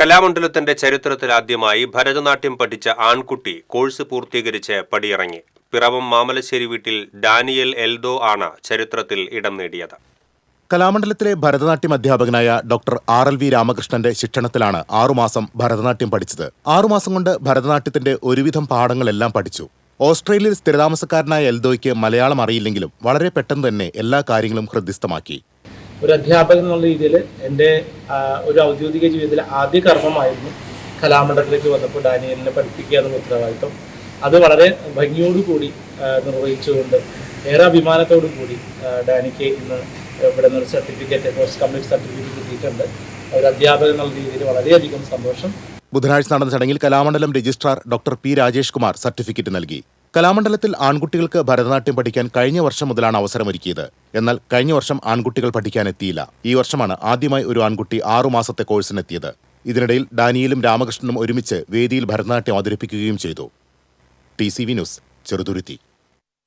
കലാമണ്ഡലത്തിന്റെ ചരിത്രത്തിൽ ആദ്യമായി ഭരതനാട്യം പഠിച്ച ആൺകുട്ടി കോഴ്സ് പൂർത്തീകരിച്ച് പടിയിറങ്ങി. പിറവം മാമലശ്ശേരി വീട്ടിൽ ഡാനിയൽ എൽദോ ആണ് ചരിത്രത്തിൽ ഇടം നേടിയത്. കലാമണ്ഡലത്തിലെ ഭരതനാട്യം അധ്യാപകനായ ഡോക്ടർ ആർ എൽ വി രാമകൃഷ്ണന്റെ ശിക്ഷണത്തിലാണ് ആറുമാസം ഭരതനാട്യം പഠിച്ചത്. ആറുമാസം കൊണ്ട് ഭരതനാട്യത്തിന്റെ ഒരുവിധം പാഠങ്ങളെല്ലാം പഠിച്ചു. ഓസ്ട്രേലിയയിൽ സ്ഥിരതാമസക്കാരനായ എൽദോയ്ക്ക് മലയാളം അറിയില്ലെങ്കിലും വളരെ പെട്ടെന്ന് തന്നെ എല്ലാ കാര്യങ്ങളും ഹൃദ്യസ്ഥമാക്കി. ഒരു അധ്യാപകൻ എന്നുള്ള രീതിയിൽ എന്റെ ഒരു ഔദ്യോഗിക ജീവിതത്തിലെ ആദ്യ കർമ്മമായിരുന്നു കലാമണ്ഡലത്തിലേക്ക് വന്നപ്പോൾ ഡാനിയലിനെ പഠിപ്പിക്കുക എന്ന ഉത്തരവാദിത്വം. അത് വളരെ ഭംഗിയോടുകൂടി നിർവഹിച്ചുകൊണ്ട് ഏറെ അഭിമാനത്തോടു കൂടി ഡാനിക്ക് ഇന്ന് ഇവിടെ നിന്ന് ഒരു സർട്ടിഫിക്കറ്റ് പോസ്റ്റ് കംപ്ലീറ്റ് സർട്ടിഫിക്കറ്റ് കിട്ടിയിട്ടുണ്ട്. ഒരു അധ്യാപകൻ എന്നുള്ള രീതിയിൽ വളരെയധികം സന്തോഷം. ബുധനാഴ്ച നടന്ന ചടങ്ങിൽ Kalamandalam registrar doctor P Rajesh Kumar certificate നൽകി. കലാമണ്ഡലത്തിൽ ആൺകുട്ടികൾക്ക് ഭരതനാട്യം പഠിക്കാൻ കഴിഞ്ഞ വർഷം മുതലാണ് അവസരമൊരുക്കിയത്. എന്നാൽ കഴിഞ്ഞ വർഷം ആൺകുട്ടികൾ പഠിക്കാൻ എത്തിയില്ല. ഈ വർഷമാണ് ആദ്യമായി ഒരു ആൺകുട്ടി ആറുമാസത്തെ കോഴ്സിനെത്തിയത്. ഇതിനിടയിൽ ഡാനിയലും രാമകൃഷ്ണനും ഒരുമിച്ച് വേദിയിൽ ഭരതനാട്യം അവതരിപ്പിക്കുകയും ചെയ്തു. T news Cheruthuruthy.